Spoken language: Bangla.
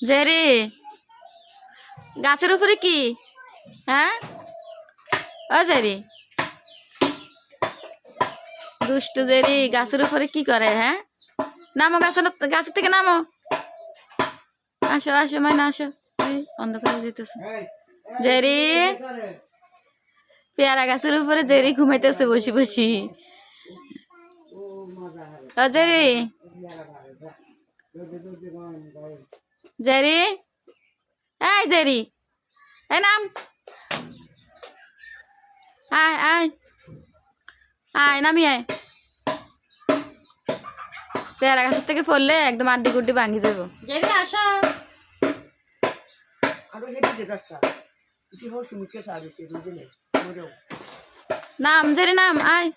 জেরি গাছের উপরে কি হ্যাঁ ও জেরি দুষ্টু জেরি গাছের উপরে কি করে হ্যাঁ নামো গাছের গাছের থেকে নামো আসো আসো মাইনা আসো অন্ধকারে যেতেছে জেরি পেয়ারা গাছের উপরে জেরি ঘুমাইতেছে বসি বসি ও জেরি জেরি? এই জেরি এই নাম। আয় আয়। আয় নামি আয়। পেয়ারা গাছের থেকে পড়লে একদম আড্ডি গুড্ডি ভাঙি যাব। জেরি আসো। নাম জেরি নাম আয়।